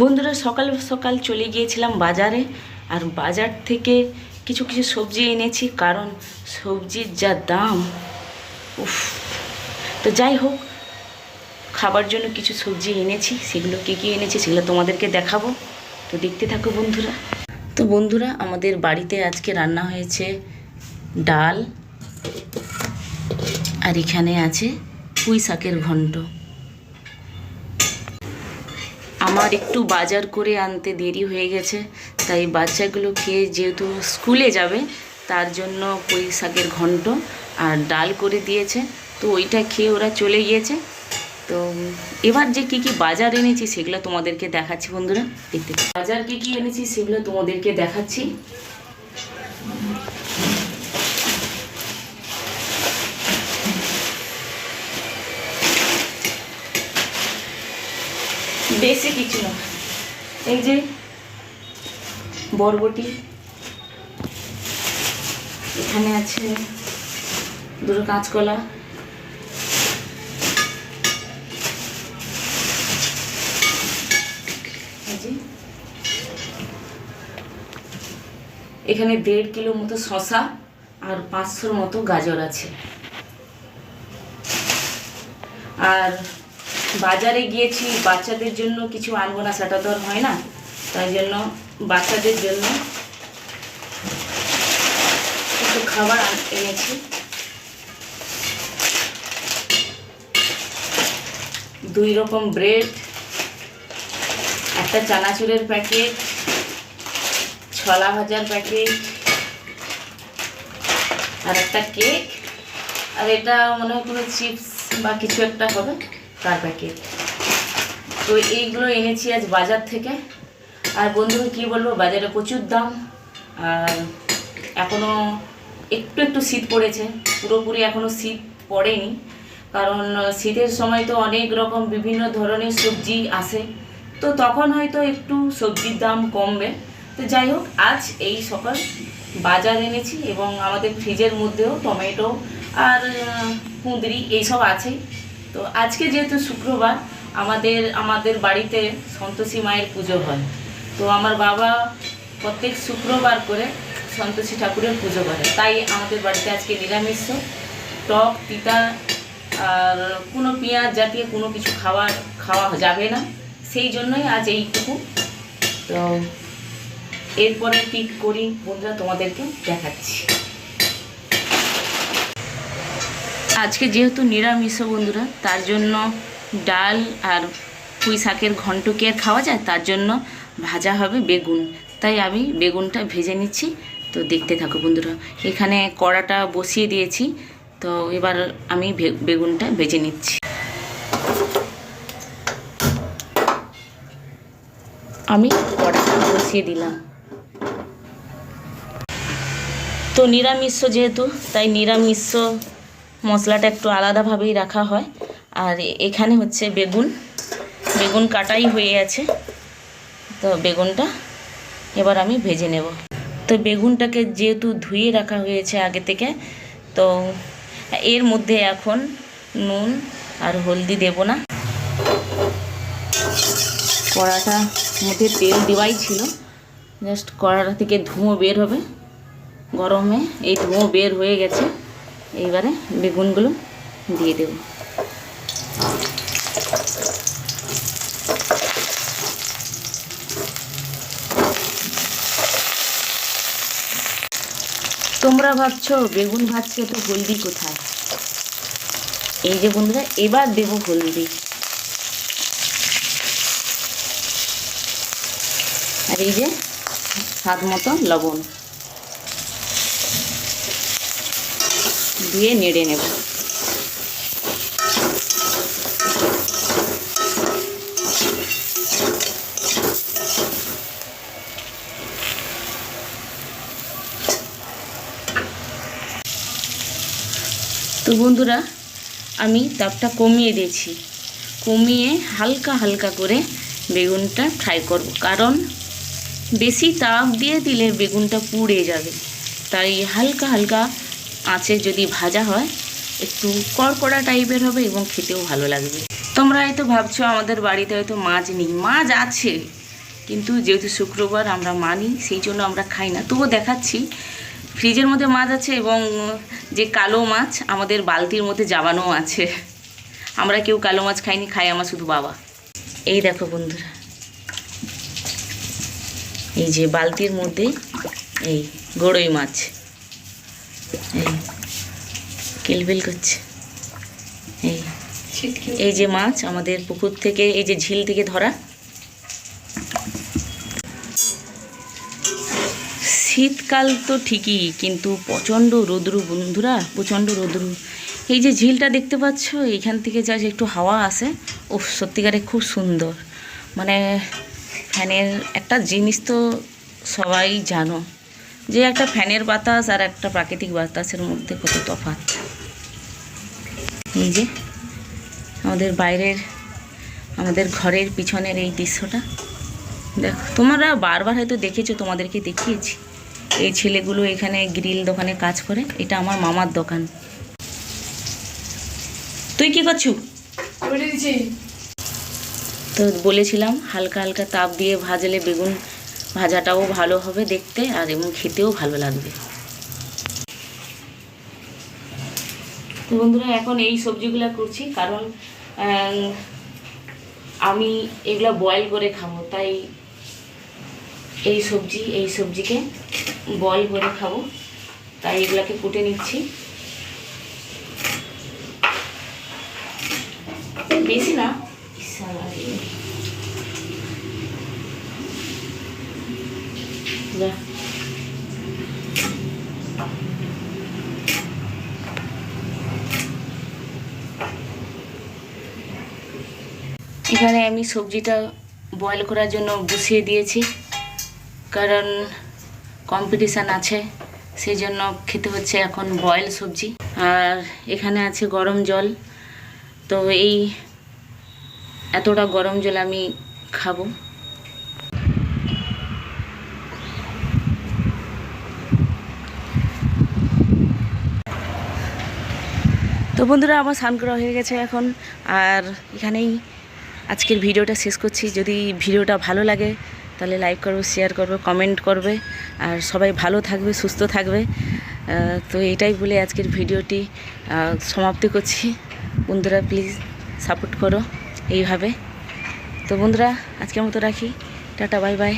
বন্ধুরা, সকাল সকাল চলে গিয়েছিলাম বাজারে আর বাজার থেকে কিছু কিছু সবজি এনেছি, কারণ সবজির যা দাম, উফ। তো যাই হোক, খাবার জন্য কিছু সবজি এনেছি, সেগুলো কী কী এনেছি সেগুলো তোমাদেরকে দেখাবো। তো দেখতে থাকো বন্ধুরা। তো বন্ধুরা, আমাদের বাড়িতে আজকে রান্না হয়েছে ডাল, আর এখানে আছে পুঁই শাকের ঘন্ট। আমার একটু বাজার করে আনতে দেরি হয়ে গেছে, তাই বাচ্চাগুলো খেয়ে যেহেতু স্কুলে যাবে, তার জন্য পুঁই শাকের ঘন্ট আর ডাল করে দিয়েছে, তো ওইটা খেয়ে ওরা চলে গিয়েছে। তো এবার যে কি কি বাজার এনেছি সেগুলো তোমাদেরকে দেখাচ্ছি বন্ধুরা, দেখতে বাজার কি কি এনেছি সেগুলো তোমাদেরকে দেখাচ্ছি। বেশি কিছু না। এই যে বরবটি, এখানে আছে দুটো কাঁচকলা এখানে দেড় কিলো মতো শশা আর পাঁচশোর মতো গাজর আছে। আর বাজারে গিয়েছি, বাচ্চাদের জন্য কিছু আনব না, সেটা তো হয় না। তাই জন্য বাচ্চাদের জন্য কিছু খাবার এনেছি। দুই রকম ব্রেড, একটা চানাচুরের প্যাকেট, ছলা ভাজার প্যাকেট, আর একটা কেক। আর এটা মনে হয় কোনো চিপস বা কিছু একটা হবে। তার প্যাকেট তো এইগুলো এনেছি আজ বাজার থেকে। আর বন্ধুরা কী বলব, বাজারে প্রচুর দাম। আর এখনও একটু একটু শীত পড়েছে। পুরোপুরি এখনও শীত পড়েনি। কারণ শীতের সময় তো অনেক রকম বিভিন্ন ধরনের সবজি আসে। তো তখন হয়তো একটু সবজির দাম কমবে। তো যাই হোক, আজ এই সকাল বাজার এনেছি এবং আমাদের ফ্রিজের মধ্যেও টমেটো আর কুঁদরি এইসব আছে তো আজকে যেহেতু শুক্রবার, আমাদের আমাদের বাড়িতে সন্তোষী মায়ের পুজো হয়। তো আমার বাবা প্রত্যেক শুক্রবার করে সন্তোষী ঠাকুরের পুজো করে। তাই আমাদের বাড়িতে আজকে নিরামিষ টক, তিতা আর কোনো পেঁয়াজ জাতীয় কোনো কিছু খাবার খাওয়া যাবে না। সেই জন্যই আজ এইটুকু। তো এরপরে কী করি, বন্ধুরা, তোমাদেরকে দেখাচ্ছি। আজকে যেহেতু নিরামিষ বন্ধুরা, তার জন্য ডাল আর পুঁই শাকের ঘন্ট কি আর খাওয়া যায়? তার জন্য ভাজা হবে বেগুন। তাই আমি বেগুনটা ভেজে নিচ্ছি। তো দেখতে থাকো বন্ধুরা, এখানে কড়াটা বসিয়ে দিয়েছি। তো এবার আমি বেগুনটা ভেজে নিচ্ছি। আমি কড়াটা বসিয়ে দিলাম। তো নিরামিষ যেহেতু, তাই নিরামিষ মশলাটা একটু আলাদাভাবেই রাখা হয়। আর এখানে হচ্ছে বেগুন। বেগুন কাটাই হয়ে আছে তো বেগুনটা এবার আমি ভেজে নেব। তো বেগুনটাকে যেহেতু ধুয়ে রাখা হয়েছে আগে থেকে, তো এর মধ্যে এখন নুন আর হলদি দেব না। কড়াটা মধ্যে তেল দেওয়াই ছিল। জাস্ট কড়াটা থেকে ধুঁয়ো বের হবে। গরমে এই ধুঁয়ো বের হয়ে গেছে। এইবারে বেগুনগুলো দিয়ে দেব। তোমরা ভাবছ বেগুন ভাজছে তো হলদি কোথায়? এই যে বন্ধুরা, এবার দেব হলদি। আর এই যে স্বাদ মতো লবণ। দিয়ে নেড়ে নেব। তো বন্ধুরা, আমি তাপটা কমিয়ে দিয়েছি। কমিয়ে হালকা হালকা করে বেগুনটা ফ্রাই করব। কারণ বেশি তাপ দিয়ে দিলে বেগুনটা পুড়ে যাবে। তাই হালকা হালকা আঁচে যদি ভাজা হয়, একটু কড়কড়া টাইপের হবে এবং খেতেও ভালো লাগবে। তোমরা হয়তো ভাবছ আমাদের বাড়িতে হয়তো মাছ নেই। মাছ আছে, কিন্তু যেহেতু শুক্রবার আমরা মানি সেই জন্য আমরা খাই না। তবুও দেখাচ্ছি, ফ্রিজের মধ্যে মাছ আছে এবং যে কালো মাছ, আমাদের বালতির মধ্যে জাবানো আছে। আমরা কেউ কালো মাছ খাইনি খাই আমার শুধু বাবা। এই দেখো বন্ধুরা, এই যে বালতির মধ্যে এই গড়ই মাছ। এই কিলবিল করছে। এই এই যে মাছ আমাদের পুকুর থেকে, এই যে ঝিল থেকে ধরা। শীতকাল তো ঠিকই, কিন্তু প্রচণ্ড রোদ্রু বন্ধুরা, প্রচণ্ড রোদ্রু। এই যে ঝিলটা দেখতে পাচ্ছ এইখান থেকে যা একটু হাওয়া আসে ও সত্যিকারে খুব সুন্দর। মানে ফ্যানের একটা জিনিস তো সবাই জানো। যে একটা ফ্যানের বাতাস আর একটা প্রাকৃতিক বাতাসের মধ্যে কত তফাৎ। এই যে আমাদের বাইরের আমাদের ঘরের পিছনের এই দৃশ্যটা। দেখো তোমরা বারবার হয়তো দেখেছ তোমাদেরকে দেখিয়েছি। এই ছেলেগুলো এখানে গ্রিল দোকানে কাজ করে এটা আমার মামার দোকান। তুই কি করছু? তো বলেছিলাম হালকা হালকা তাপ দিয়ে ভাজলে বেগুন ভাজাটাও ভালো হবে দেখতে আর এবং খেতেও ভালো লাগবে। তো বন্ধুরা এখন এই সবজিগুলো করছি কারণ আমি এগুলো বয়েল করে খাব তাই এই সবজি এই সবজিকে বয়েল করে খাব। তাই এগুলাকে কুটে নিচ্ছি। বেশি না এখানে আমি সবজিটা বয়েল করার জন্য বসিয়ে দিয়েছি। কারণ কম্পিটিশান আছে সেই জন্য খেতে হচ্ছে এখন বয়েল সবজি। আর এখানে আছে গরম জল। তো এই এতটা গরম জল আমি খাব। তো বন্ধুরা, আমার স্নান করা হয়ে গেছে এখন। আর এখানেই আজকের ভিডিওটা শেষ করছি। যদি ভিডিওটা ভালো লাগে, তাহলে লাইক করবে শেয়ার করবে কমেন্ট করবে। আর সবাই ভালো থাকবে, সুস্থ থাকবে। তো এটাই বলে আজকের ভিডিওটি। সমাপ্তি করছি। বন্ধুরা প্লিজ সাপোর্ট করো এইভাবে। তো বন্ধুরা, আজকের মতো রাখি। Tata bye bye